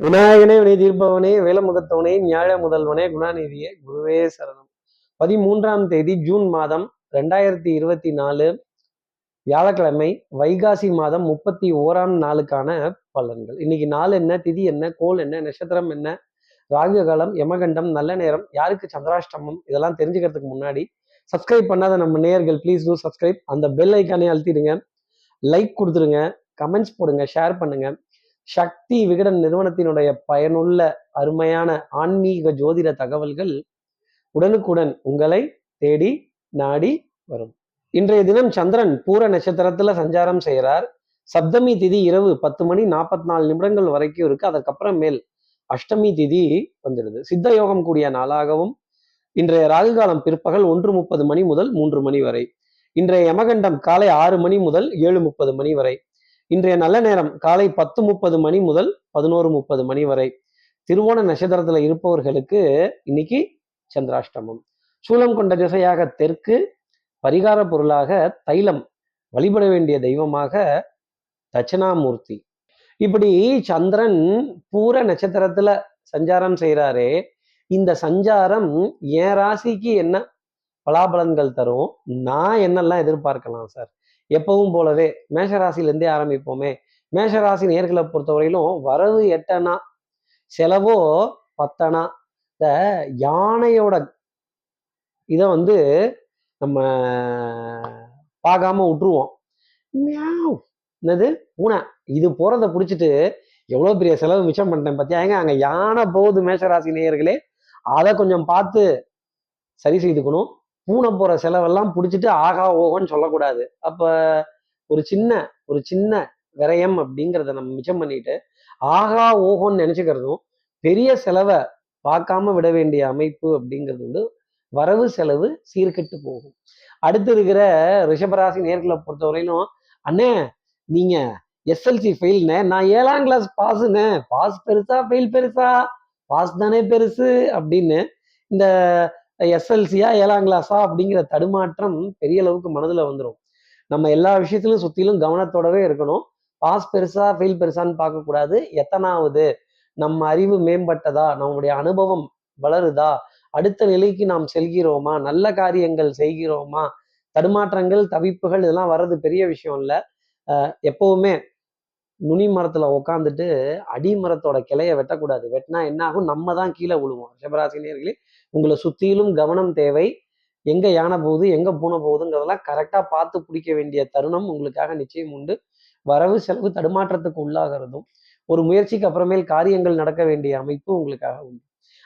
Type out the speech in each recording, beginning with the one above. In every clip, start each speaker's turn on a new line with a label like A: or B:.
A: விநாயகனே வினை தீர்ப்பவனே வேலமுகத்தவனே ஞாழ முதல்வனே குணாநிதியே குருவே சரணம். பதிமூன்றாம் தேதி ஜூன் மாதம் ரெண்டாயிரத்தி இருபத்தி நாலு வியாழக்கிழமை வைகாசி மாதம் முப்பத்தி ஓராம் நாளுக்கான பலன்கள். இன்னைக்கு நாள் என்ன திதி என்ன கோல் என்ன நட்சத்திரம் என்ன ராகு காலம் யமகண்டம் நல்ல நேரம் யாருக்கு சந்திராஷ்டமம் இதெல்லாம் தெரிஞ்சுக்கிறதுக்கு முன்னாடி சப்ஸ்கிரைப் பண்ணாத நம்ம நேயர்கள் ப்ளீஸ் டூ சப்ஸ்கிரைப் அந்த பெல் ஐக்கானே அழுத்திடுங்க. லைக் கொடுத்துருங்க கமெண்ட்ஸ் போடுங்க. ஷேர் பண்ணுங்க. சக்தி விகடன் நிறுவனத்தினுடைய பயனுள்ள அருமையான ஆன்மீக ஜோதிட தகவல்கள் உடனுக்குடன் உங்களை தேடி நாடி வரும். இன்றைய தினம் சந்திரன் பூர நட்சத்திரத்துல சஞ்சாரம் செய்கிறார். சப்தமி திதி இரவு பத்து மணி நாற்பத்தி நாலு நிமிடங்கள் வரைக்கும் இருக்கு. அதுக்கப்புறம் மேல் அஷ்டமி திதி வந்துடுது. சித்த யோகம் கூடிய நாளாகவும் இன்றைய ராகு காலம் பிற்பகல் ஒன்று முப்பது மணி முதல் மூன்று மணி வரை இன்றைய யமகண்டம் காலை ஆறு மணி முதல் ஏழு முப்பது மணி வரை இன்றைய நல்ல நேரம் காலை பத்து முப்பது மணி முதல் பதினோரு முப்பது மணி வரை. திருவோண நட்சத்திரத்துல இருப்பவர்களுக்கு இன்னைக்கு சந்திராஷ்டமம். சூலம் கொண்ட திசையாக தெற்கு பரிகார பொருளாக தைலம் வழிபட வேண்டிய தெய்வமாக தட்சிணாமூர்த்தி. இப்படி சந்திரன் பூர நட்சத்திரத்துல சஞ்சாரம் செய்கிறாரே இந்த சஞ்சாரம் என் ராசிக்கு என்ன பலாபலன்கள் தரும்? நான் என்னெல்லாம் எதிர்பார்க்கலாம் சார்? எப்பவும் போலவே மேஷராசிலேருந்தே ஆரம்பிப்போமே. மேஷராசி நேர்களை பொறுத்தவரையிலும் வரவு எட்டனா செலவோ பத்தனா இந்த யானையோட இதை வந்து நம்ம பார்க்காம விட்டுருவோம். என்னது? பூனை. இது போகிறத பிடிச்சிட்டு எவ்வளோ பெரிய செலவு மிச்சம் பண்ணிட்டேன் பார்த்தியா ஏங்க அங்கே யானை போகுது மேஷராசி நேயர்களே. அதை கொஞ்சம் பார்த்து சரி செய்துக்கணும். பூனை போற செலவெல்லாம் பிடிச்சிட்டு ஆகா ஓகோன்னு சொல்லக்கூடாது. அப்ப ஒரு சின்ன ஒரு சின்ன விரயம் அப்படிங்கிறத நம்ம மிச்சம் பண்ணிட்டு ஆகா ஓஹோன்னு நினச்சிக்கிறதும் பெரிய செலவை பார்க்காம விட வேண்டிய அமைப்பு அப்படிங்கிறது வந்து வரவு செலவு சீர்கெட்டு போகும். அடுத்து இருக்கிற ரிஷபராசி நேர்களை பொறுத்தவரையிலும் அண்ணே நீங்க எஸ்எல்சி ஃபெயில்னே நான் ஏழாம் கிளாஸ் பாஸுங்க பாஸ் பெருசா ஃபெயில் பெருசா பாஸ் தானே பெருசு அப்படின்னு இந்த எஸ்எல்சியா ஏழாம் கிளாஸா அப்படிங்கிற தடுமாற்றம் பெரிய அளவுக்கு மனதுல வந்துடும் நம்ம எல்லா விஷயத்திலும் சுத்திலும் கவனத்தோடவே இருக்கணும். பாஸ் பெருசா ஃபெயில் பெருசான்னு பார்க்கக்கூடாது. எத்தனாவது? நம்ம அறிவு மேம்பட்டதா? நம்முடைய அனுபவம் வளருதா? அடுத்த நிலைக்கு நாம் செல்கிறோமா? நல்ல காரியங்கள் செய்கிறோமா? தடுமாற்றங்கள் தவிப்புகள் இதெல்லாம் வர்றது பெரிய விஷயம் இல்லை. எப்பவுமே நுனி மரத்துல உட்காந்துட்டு அடி மரத்தோட கிளைய வெட்டக்கூடாது. வெட்டினா என்ன ஆகும்? நம்ம தான் கீழே விழுவோம். ரிஷபராசினியர்களே உங்களை சுத்தியிலும் கவனம் தேவை. எங்க யானை போகுது எங்க பூனை போகுதுங்கிறதெல்லாம் கரெக்டா பார்த்து பிடிக்க வேண்டிய தருணம் உங்களுக்காக நிச்சயம் உண்டு. வரவு செலவு தடுமாற்றத்துக்கு உள்ளாகிறதும் ஒரு முயற்சிக்கு அப்புறமேல் காரியங்கள் நடக்க வேண்டிய அமைப்பு உங்களுக்காக உண்டு.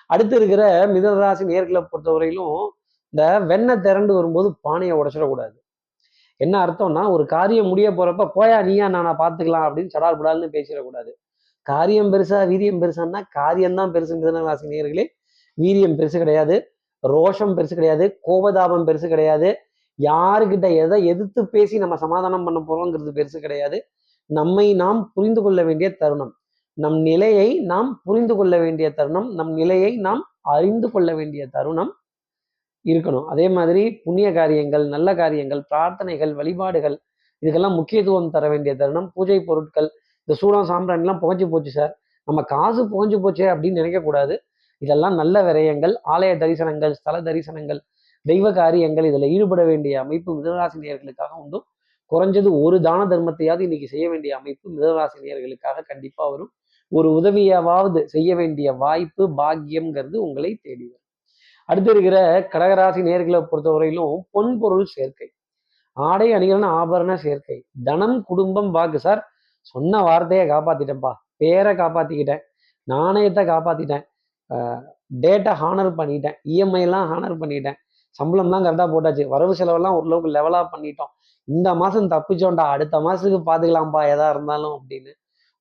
A: அடுத்து இருக்கிற மிதனராசி நேர்களை பொறுத்தவரையிலும் இந்த வெண்ணெய் திரண்டு வரும்போது பானையை உடைச்சிடக்கூடாது. என்ன அர்த்தம்னா ஒரு காரியம் முடிய போறப்ப போயா நீயா நானா பாத்துக்கலாம் அப்படின்னு சடால் புடால்னு பேசிடக்கூடாது. காரியம் பெருசா வீரியம் பெருசான்னா காரியம்தான் பெருசு மிதனராசி நேர்களே. வீரியம் பெருசு கிடையாது ரோஷம் பெருசு கிடையாது கோபதாபம் பெருசு கிடையாது. யாருக்கிட்ட எதை எதிர்த்து பேசி நம்ம சமாதானம் பண்ண போறோங்கிறது பெருசு கிடையாது. நம்மை நாம் புரிந்து கொள்ள வேண்டிய தருணம். நம் நிலையை நாம் புரிந்து கொள்ள வேண்டிய தருணம். நம் நிலையை நாம் அறிந்து கொள்ள வேண்டிய தருணம் இருக்கணும். அதே மாதிரி புண்ணிய காரியங்கள் நல்ல காரியங்கள் பிரார்த்தனைகள் வழிபாடுகள் இதுக்கெல்லாம் முக்கியத்துவம் தர வேண்டிய தருணம். பூஜை பொருட்கள் இந்த சூடம் சாம்பிராணிலாம் புகஞ்சு போச்சு சார். நம்ம காசு புகஞ்சு போச்சே அப்படின்னு நினைக்கக்கூடாது இதெல்லாம் நல்ல விரயங்கள் ஆலய தரிசனங்கள் ஸ்தல தரிசனங்கள் தெய்வ காரியங்கள் இதில் ஈடுபட வேண்டிய அமைப்பு மிதனராசினியர்களுக்காக உண்டு. குறைஞ்சது ஒரு தான தர்மத்தையாவது இன்னைக்கு செய்ய வேண்டிய அமைப்பு மிதனராசினியர்களுக்காக கண்டிப்பாக வரும். ஒரு உதவியாவது செய்ய வேண்டிய வாய்ப்பு பாக்கியம்ங்கிறது உங்களை தேடி வரும். அடுத்து இருக்கிற கடகராசி நேர்களை பொறுத்தவரையிலும் பொன்பொருள் சேர்க்கை. ஆடை அணிகலன் ஆபரண சேர்க்கை. தனம் குடும்பம் வாக்கு. சார் சொன்ன வார்த்தையை காப்பாத்திட்டேன்ப்பா பேரை காப்பாத்திக்கிட்டேன். நாணயத்தை காப்பாத்திட்டேன். டேட்டை ஹானர் பண்ணிட்டேன். இஎம்ஐ எல்லாம் ஹானர் பண்ணிட்டேன். சம்பளம்லாம் கரெக்டாக போட்டாச்சு. வரவு செலவெல்லாம் ஓரளவுக்கு லெவலாக பண்ணிட்டோம். இந்த மாதம் தப்பிச்சோண்டா அடுத்த மாதத்துக்கு பார்த்துக்கலாம்ப்பா எதா இருந்தாலும் அப்படின்னு.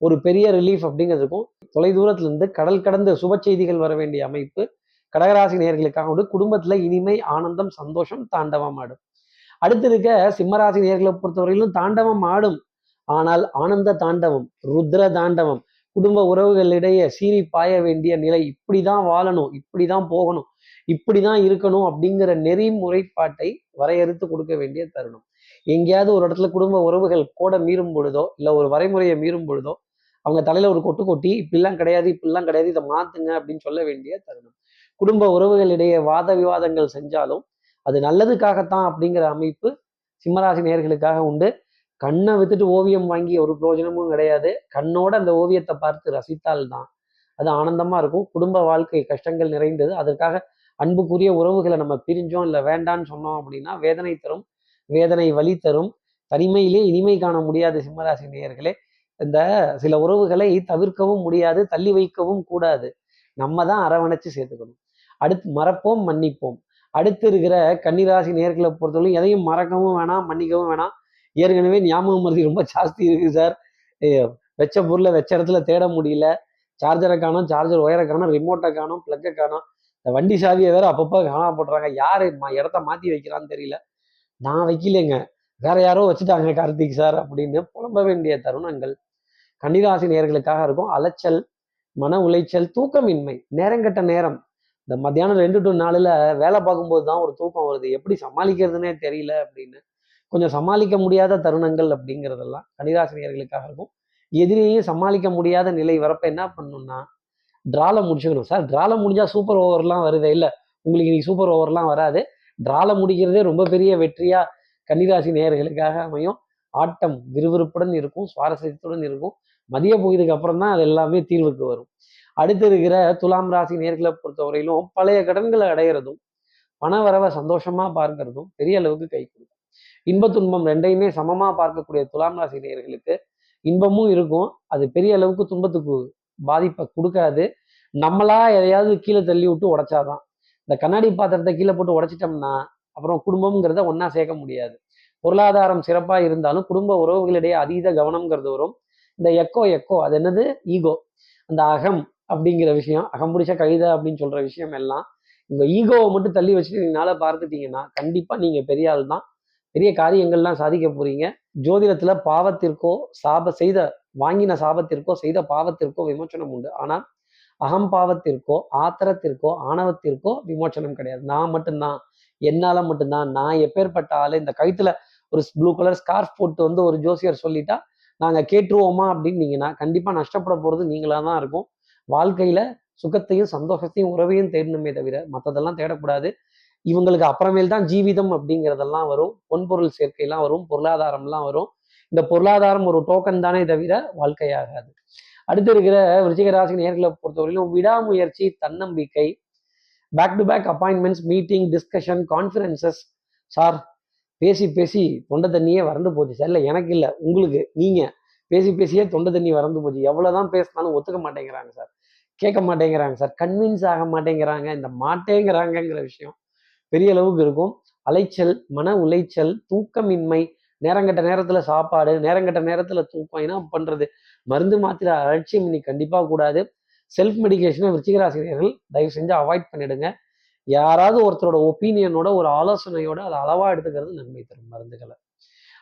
A: ஒரு பெரிய ரிலீஃப் அப்படிங்கிறதுக்கும் தொலைதூரத்துலேருந்து கடல் கடந்த சுப செய்திகள் வர வேண்டிய அமைப்பு கடகராசி நேர்களுக்காக உண்டு. குடும்பத்துல இனிமை ஆனந்தம் சந்தோஷம் தாண்டவம் ஆடும். அடுத்து இருக்க சிம்மராசி நேர்களை பொறுத்தவரையிலும் தாண்டவம் ஆடும். ஆனால் ஆனந்த தாண்டவம் ருத்ர தாண்டவம் குடும்ப உறவுகளிடையே சீறி பாய வேண்டிய நிலை இப்படிதான் வாழணும் இப்படிதான் போகணும் இப்படிதான் இருக்கணும் அப்படிங்கிற நெறிமுறைப்பாட்டை வரையறுத்து கொடுக்க வேண்டிய தருணம். எங்கேயாவது ஒரு இடத்துல குடும்ப உறவுகள் கூட மீறும் பொழுதோ இல்லை ஒரு வரைமுறையை மீறும் பொழுதோ அவங்க தலையில ஒரு கொட்டு கொட்டி இப்படிலாம் கிடையாது இப்படிலாம் கிடையாது இதை மாத்துங்க அப்படின்னு சொல்ல வேண்டிய தருணம். குடும்ப உறவுகளிடையே வாத விவாதங்கள் செஞ்சாலும் அது நல்லதுக்காகத்தான் அப்படிங்கிற அமைப்பு சிம்மராசி நேர்களுக்காக உண்டு. கண்ணை வித்துட்டு ஓவியம் வாங்கி ஒரு பிரயோஜனமும் கிடையாது. கண்ணோட அந்த ஓவியத்தை பார்த்து ரசித்தால் தான் அது ஆனந்தமா இருக்கும். குடும்ப வாழ்க்கை கஷ்டங்கள் நிறைந்தது. அதற்காக அன்புக்குரிய உறவுகளை நம்ம பிரிஞ்சோம் இல்லை வேண்டான்னு சொன்னோம் அப்படின்னா வேதனை தரும் வேதனை வலி தரும். தனிமையிலே இனிமை காண முடியாது சிம்மராசி நேயர்களே. இந்த சில உறவுகளை தவிர்க்கவும் முடியாது தள்ளி வைக்கவும் கூடாது. நம்ம தான் அரவணைச்சு சேர்த்துக்கணும். அடுத்து மறப்போம் மன்னிப்போம். அடுத்து இருக்கிற கன்னிராசி நேர்களை பொறுத்தவரைக்கும் எதையும் மறக்கவும் வேணாம் மன்னிக்கவும் வேணாம். ஏற்கனவே ஞாபகம் மருதி ரொம்ப ஜாஸ்தி இருக்குது சார். வச்ச பொருளை வச்ச இடத்துல தேட முடியல. சார்ஜரை காணும் சார்ஜர் ஒயரை காணும் ரிமோட்டை காணும் பிளக்கை காணும். இந்த வண்டி சாவியை வேற அப்பப்போ காணா யார் இடத்த மாற்றி வைக்கிறான்னு தெரியல. நான் வைக்கலைங்க. வேற யாரோ வச்சுட்டாங்க கார்த்திக் சார் அப்படின்னு புலம்ப வேண்டிய தருணங்கள். கன்னிராசி நேர்களுக்காக இருக்கும். அலைச்சல் மன உளைச்சல் தூக்கமின்மை நேரங்கட்ட நேரம். இந்த மத்தியானம் ரெண்டு டு நாலுல வேலை பார்க்கும்போது தான் ஒரு தூக்கம் வருது. எப்படி சமாளிக்கிறதுனே தெரியல அப்படின்னு கொஞ்சம் சமாளிக்க முடியாத தருணங்கள் அப்படிங்கிறதெல்லாம் கன்னிராசி இருக்கும். எதிரியையும் சமாளிக்க முடியாத நிலை வரப்ப என்ன பண்ணணும்னா ட்ரால முடிச்சுக்கணும். சார் ட்ரால முடிஞ்சா சூப்பர் ஓவர்லாம் வருது? இல்லை உங்களுக்கு இன்னைக்கு சூப்பர் ஓவர்லாம் வராது. ட்ரால முடிக்கிறதே ரொம்ப பெரிய வெற்றியா கன்னிராசி நேயர்களுக்காக அமையும். ஆட்டம் விறுவிறுப்புடன் இருக்கும் சுவாரஸ்யத்துடன் இருக்கும். மதிய போயதுக்கு அப்புறம் தான் அது எல்லாமே தீர்வுக்கு வரும். அடுத்து இருக்கிற துலாம் ராசி நேர்களை பொறுத்தவரையிலும் பழைய கடன்களை அடையிறதும் பண வரவை சந்தோஷமா பார்க்கறதும் பெரிய அளவுக்கு கை கொடுக்கும். இன்ப துன்பம் ரெண்டையுமே சமமாக பார்க்கக்கூடிய துலாம் ராசி நேயர்களுக்கு இன்பமும் இருக்கும். அது பெரிய அளவுக்கு துன்பத்துக்கு பாதிப்பை கொடுக்காது. நம்மளா எதையாவது கீழே தள்ளி விட்டு உடைச்சாதான். இந்த கண்ணாடி பாத்திரத்தை கீழே போட்டு உடைச்சிட்டோம்னா அப்புறம் குடும்பம்ங்கிறத ஒன்றா சேர்க்க முடியாது. பொருளாதாரம் சிறப்பாக இருந்தாலும் குடும்ப உறவுகளிடையே அதீத கவனம்ங்கிறது வரும். இந்த எக்கோ எக்கோ அது என்னது? ஈகோ. அந்த அகம் அப்படிங்கிற விஷயம் அகம் பிடிச்ச கவிதை அப்படின்னு சொல்ற விஷயம் எல்லாம் இந்த ஈகோவை மட்டும் தள்ளி வச்சுட்டு நீங்களால பார்த்துட்டீங்கன்னா கண்டிப்பா நீங்க பெரிய ஆள் தான் பெரிய காரியங்கள்லாம் சாதிக்க போறீங்க. ஜோதிடத்துல பாவத்திற்கோ சாப செய்த வாங்கின சாபத்திற்கோ செய்த பாவத்திற்கோ விமோச்சனம் உண்டு. ஆனால் அகம் பாவத்திற்கோ ஆத்திரத்திற்கோ ஆணவத்திற்கோ விமோச்சனம் கிடையாது. நான் மட்டும்தான். என்னால மட்டும்தான். நான் எப்பேற்பட்ட ஆளு? இந்த கழுத்துல ஒரு ப்ளூ கலர் ஸ்கார்ஃப் போட்டு வந்து ஒரு ஜோசியர் சொல்லிட்டா நாங்க கேட்டுருவோமா அப்படின்னீங்கன்னா கண்டிப்பா நஷ்டப்பட போறது நீங்களா தான் இருக்கும். வாழ்க்கையில சுகத்தையும் சந்தோஷத்தையும் உறவையும் தேடணுமே தவிர மற்றதெல்லாம் தேடக்கூடாது. இவங்களுக்கு அப்புறமேல் தான் ஜீவிதம் அப்படிங்கிறதெல்லாம் வரும். பொன்பொருள் சேர்க்கையெல்லாம் வரும். பொருளாதாரம்லாம் வரும். இந்த பொருளாதாரம் ஒரு டோக்கன் தானே தவிர வாழ்க்கையாகாது. அடுத்து இருக்கிற விருச்சிக ராசி நேர்களை பொறுத்தவரையிலும் விடாமுயற்சி தன்னம்பிக்கை back to back appointments meeting discussion conferences sir பேசி பேசி தொண்டை தண்ணியே வறண்டு போச்சு. சார் இல்லை எனக்கு இல்லை உங்களுக்கு நீங்கள் பேசி பேசியே தொண்டை தண்ணி வறந்து போச்சு. எவ்வளோதான் பேசினாலும் ஒத்துக்க மாட்டேங்கிறாங்க சார். கேட்க மாட்டேங்கிறாங்க சார். கன்வின்ஸ் ஆக மாட்டேங்கிறாங்க. இந்த மாட்டேங்கிறாங்கங்கிற விஷயம். பெரிய அளவுக்கு இருக்கும். அலைச்சல் மன உளைச்சல் தூக்கமின்மை நேரங்கட்ட நேரத்துல சாப்பாடு நேரங்கட்ட நேரத்துல தூக்கம் என்ன பண்றது? மருந்து மாத்திரை அலட்சியம் இன்னைக்கு கண்டிப்பா கூடாது. செல்ஃப் மெடிக்கேஷனை விருச்சிகராசிரியர்கள் தயவு செஞ்சு அவாய்ட் பண்ணிடுங்க. யாராவது ஒருத்தரோட ஒப்பீனியனோட ஒரு ஆலோசனையோட அதை அளவா எடுத்துக்கிறது நன்மை தரும். மருந்துகளை.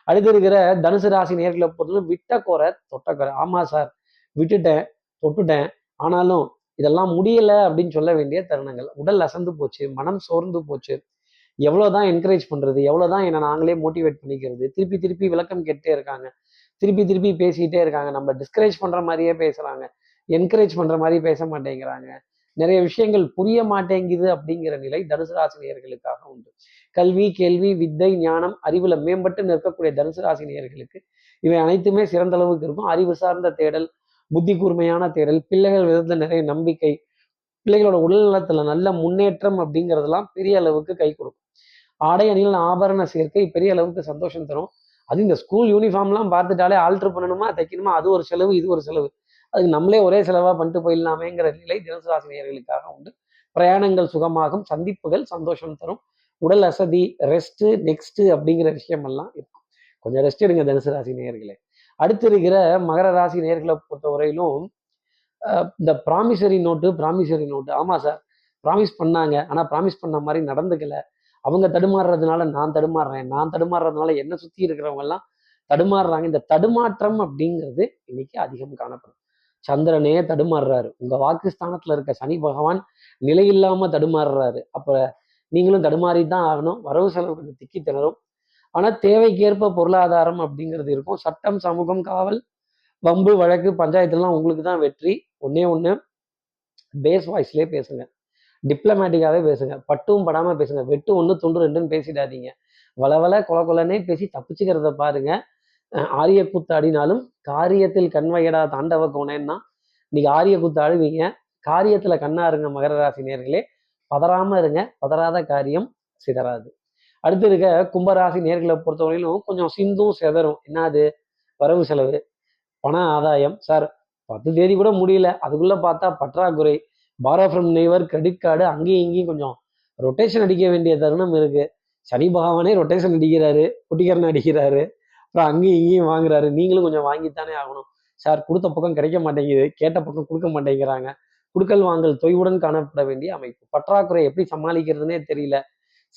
A: அடுத்து இருக்கிற தனுசு ராசி நேர்களை பொறுத்தவரை விட்ட குறை தொட்ட குறை ஆமா சார் விட்டுட்டேன் தொட்டுட்டேன். ஆனாலும் இதெல்லாம் முடியல அப்படின்னு சொல்ல வேண்டிய தருணங்கள். உடல் அசந்து போச்சு மனம் சோர்ந்து போச்சு. எவ்வளோதான் என்கரேஜ் பண்றது எவ்வளோதான் என்னை நாங்களே மோட்டிவேட் பண்ணிக்கிறது. திருப்பி திருப்பி விளக்கம் கேட்டே இருக்காங்க. திருப்பி திருப்பி பேசிக்கிட்டே இருக்காங்க. நம்ம டிஸ்கரேஜ் பண்ற மாதிரியே பேசுறாங்க. என்கரேஜ் பண்ற மாதிரி பேச மாட்டேங்கிறாங்க. நிறைய விஷயங்கள் புரிய மாட்டேங்குது அப்படிங்கிற நிலை தனுசு ராசினியர்களுக்காக உண்டு. கல்வி கேள்வி வித்தை ஞானம் அறிவுல மேம்பட்டு நிற்கக்கூடிய தனுசு ராசினியர்களுக்கு இவை அனைத்துமே சிறந்த அளவுக்கு இருக்கும். அறிவு சார்ந்த தேடல் புத்தி கூர்மையான தேடல் பிள்ளைகள் விதத்துல நிறைய நம்பிக்கை பிள்ளைகளோட உடல்நலத்துல நல்ல முன்னேற்றம் அப்படிங்கிறதெல்லாம் பெரிய அளவுக்கு கை கொடுக்கும். ஆடை அணிகள் ஆபரண சேர்க்கை பெரிய அளவுக்கு சந்தோஷம் தரும். அது இந்த ஸ்கூல் யூனிஃபார்ம்லாம் பார்த்துட்டாலே ஆல்ட்ரு பண்ணணுமா தைக்கணுமா? அது ஒரு செலவு இது ஒரு செலவு. அதுக்கு நம்மளே ஒரே செலவாக பண்ணிட்டு போயிடலாமேங்கிற நிலை தினசராசினியர்களுக்காக உண்டு. பிரயாணங்கள் சுகமாகும் சந்திப்புகள் சந்தோஷம் தரும். உடல் அசதி ரெஸ்ட்டு நெக்ஸ்ட்டு அப்படிங்கிற விஷயமெல்லாம் இருக்கும். கொஞ்சம் ரெஸ்ட் எடுங்க தனுசு ராசி நேயர்களே அடுத்து இருக்கிற மகர ராசி நேர்களை பொறுத்தவரையிலும் இந்த ப்ராமிசரி நோட்டு ப்ராமிசரி நோட்டு ஆமாம் சார் ப்ராமிஸ் பண்ணாங்க. ஆனால் ப்ராமிஸ் பண்ண மாதிரி நடந்துக்கல. அவங்க தடுமாறுறதுனால நான் தடுமாறுறேன். நான் தடுமாறுறதுனால என்ன சுற்றி இருக்கிறவங்க எல்லாம் தடுமாறுறாங்க. இந்த தடுமாற்றம் அப்படிங்கிறது இன்னைக்கு அதிகம் காணப்படும். சந்திரனே தடுமாறுறாரு. உங்க வாக்குஸ்தானத்துல இருக்க சனி பகவான் நிலையில்லாம தடுமாறுறாரு. அப்ப நீங்களும் தடுமாறி தான் ஆகணும். வரவு செலவு கொஞ்சம் திக்கி திணறும் ஆனால் தேவைக்கேற்ப பொருளாதாரம் அப்படிங்கிறது இருக்கும். சட்டம் சமூகம் காவல் வம்பு வழக்கு பஞ்சாயத்துலாம் உங்களுக்கு தான் வெற்றி. ஒன்றே ஒன்று பேஸ் வாய்ஸ்லேயே பேசுங்க. டிப்ளமேட்டிக்காகவே பேசுங்க. பட்டும் படாமல் பேசுங்க. வெட்டு ஒன்று துண்டு ரெண்டுன்னு பேசிடாதீங்க. வளவல கொல கொலனே பேசி தப்பிச்சுக்கிறத பாருங்க. ஆரிய கூத்தாடினாலும் காரியத்தில் கண்வையடா தாண்டவ கோணேன்னா இன்னைக்கு ஆரிய கூத்து ஆடுவீங்க காரியத்துல கண்ணா இருங்க மகர ராசி நேர்களே. பதறாமல் இருங்க. பதறாத காரியம் சிதறாது. அடுத்து இருக்க கும்பராசி நேர்களை பொறுத்தவரையிலும் கொஞ்சம் சிந்தும் செதறும். என்னது வரவு செலவு பண ஆதாயம். சார் பத்து தேதி கூட முடியல. அதுக்குள்ள பார்த்தா பற்றாக்குறை. Borrow from neighbour credit card அங்கேயும் இங்கேயும் கொஞ்சம் ரொட்டேஷன் அடிக்க வேண்டிய தருணம் இருக்கு. சனி பகவானே ரொட்டேஷன் அடிக்கிறாரு குட்டிக்கரன் அடிக்கிறாரு. அப்புறம் அங்கேயும் இங்கேயும் வாங்குறாரு. நீங்களும் கொஞ்சம் வாங்கித்தானே ஆகணும். சார் கொடுத்த பக்கம் கிடைக்க மாட்டேங்குது. கேட்ட பக்கம் கொடுக்க மாட்டேங்கிறாங்க. குடுக்கல் வாங்கல் தொய்வுடன் காணப்பட வேண்டிய அமைப்பு. பற்றாக்குறை எப்படி சமாளிக்கிறதுனே தெரியல.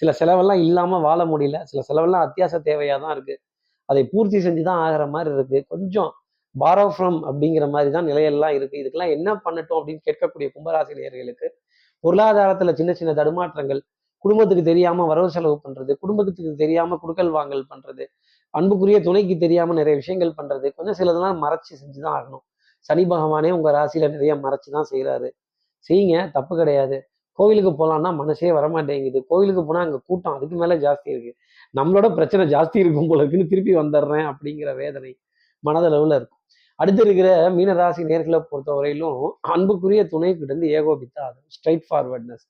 A: சில செலவெல்லாம் இல்லாமல் வாழ முடியல. சில செலவெல்லாம் அத்தியாவசிய தேவையாக தான் இருக்குது அதை பூர்த்தி செஞ்சு தான் ஆகிற மாதிரி இருக்குது கொஞ்சம் பாரோ ஃப்ரம் அப்படிங்கிற மாதிரி தான் நிலையெல்லாம் இருக்குது இதுக்கெல்லாம் என்ன பண்ணட்டும் அப்படின்னு கேட்கக்கூடிய கும்பராசி பொருளாதாரத்தில் சின்ன சின்ன தடுமாற்றங்கள் குடும்பத்துக்கு தெரியாமல் வரவு செலவு பண்ணுறது குடும்பத்துக்கு தெரியாமல் குடுக்கல் வாங்கல் பண்ணுறது அன்புக்குரிய துணைக்கு தெரியாமல் நிறைய விஷயங்கள் பண்ணுறது கொஞ்சம் சிலதெல்லாம் மறைச்சு செஞ்சுதான் ஆகணும். சனி பகவானே உங்கள் ராசியில் நிறைய மறைச்சு தான் செய்கிறாரு செய்யுங்க தப்பு கிடையாது. கோவிலுக்கு போகலான்னா மனசே வரமாட்டேங்குது. கோவிலுக்கு போனால் அங்கே கூட்டம் அதுக்கு மேலே ஜாஸ்தி இருக்குது நம்மளோட பிரச்சனை ஜாஸ்தி இருக்கும் போல இருக்குன்னு திருப்பி வந்துடுறேன் அப்படிங்கிற வேதனை மனதளவில் இருக்கும். அடுத்து இருக்கிற மீனராசி நேர்களை பொறுத்தவரையிலும் அன்புக்குரிய துணை கிட்ட இருந்து ஏகோபித்த ஆதரவு ஸ்ட்ரைட் ஃபார்வர்ட்னஸ்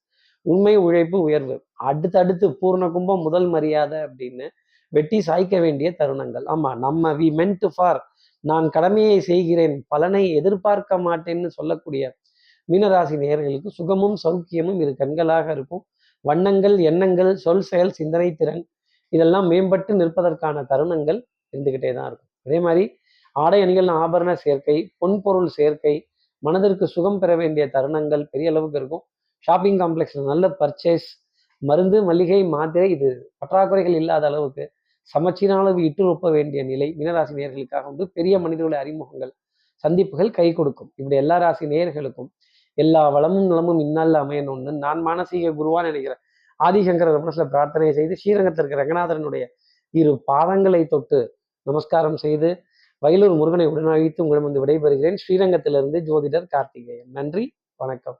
A: உண்மை உழைப்பு உயர்வு அடுத்தடுத்து பூர்ண கும்பம் முதல் மரியாதை அப்படின்னு வெட்டி சாய்க்க வேண்டிய தருணங்கள். ஆமாம் நம்ம வி மென்ட் ஃபார் நான் கடமையை செய்கிறேன் பலனை எதிர்பார்க்க மாட்டேன்னு சொல்லக்கூடிய மீனராசி நேர்களுக்கு சுகமும் சௌக்கியமும் இரு கண்களாக இருக்கும். வண்ணங்கள் எண்ணங்கள் சொல் செயல் சிந்தனை திறன் இதெல்லாம் மேம்பட்டு நிற்பதற்கான தருணங்கள் இருந்துகிட்டே தான் இருக்கும். அதே மாதிரி ஆடை அணிகள் ஆபரண சேர்க்கை பொன்பொருள் சேர்க்கை மனதிற்கு சுகம் பெற வேண்டிய தருணங்கள் பெரிய அளவுக்கு இருக்கும். ஷாப்பிங் காம்ப்ளெக்ஸில் நல்ல பர்ச்சேஸ் மருந்து மளிகை மாத்திரை இது பற்றாக்குறைகள் இல்லாத அளவுக்கு சமச்சீரான அளவு இட்டுருப்ப வேண்டிய நிலை மீனராசி நேயர்களுக்காக வந்து பெரிய மனிதர்களுடைய அறிமுகங்கள் சந்திப்புகள் கை கொடுக்கும். இப்படி எல்லா ராசி நேயர்களுக்கும் எல்லா வளமும் நலமும் இன்னால் அமையணும்னு நான் மானசீக குருவா நினைக்கிறேன். ஆதிசங்கர மனசுல பிரார்த்தனை செய்து ஸ்ரீரங்கத்திற்கு ரங்கநாதனுடைய இரு பாதங்களை தொட்டு நமஸ்காரம் செய்து வயலூர் முருகனை உடனழித்து உங்களிடம் வந்து விடைபெறுகிறேன். ஸ்ரீரங்கத்திலிருந்து ஜோதிடர் கார்த்திகேயன். நன்றி வணக்கம்.